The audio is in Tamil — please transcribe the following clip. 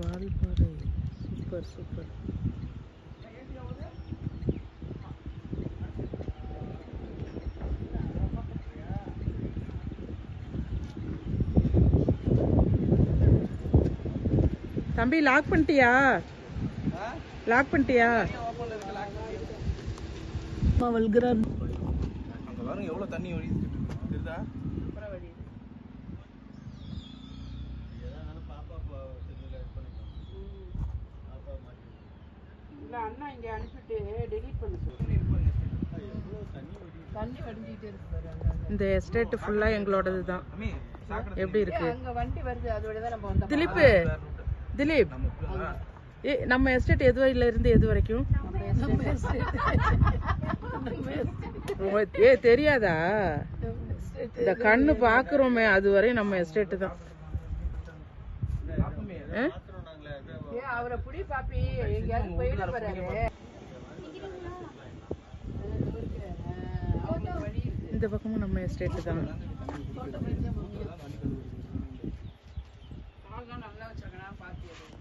Valparai super super. தம்பி லாக் பண்ணிட்டியா? லாக் பண்ணிட்டியா? வல்கிறார் அங்க பாருங்க எவ்வளோ தண்ணி வழியுது அண்ணா இங்க அனுப்பிட்டு டெலீட் பண்ண தண்ணி வடிஞ்சிட்டே இருக்கு இந்த எஸ்டேட் ஃபுல்லா எங்களோடது தான். எப்படி இருக்கு? அங்க வண்டி வருது அதோட தான் நம்ம வந்தோம் திலீப் திலீப். நம்ம இப்ப- ஏ நம்ம எஸ்டேட் எது வரையில இருந்து எது வரைக்கும்? ஏ தெரியாதா? இந்த கண்ணு பாக்குறோமே அது வரை நம்ம எஸ்டேட் தான்? ஏ அவரை புடி பாப்பி. எங்கேயாவது போயிட போறாரு இந்த பக்கமும் நம்ம எஸ்டேட் தான்.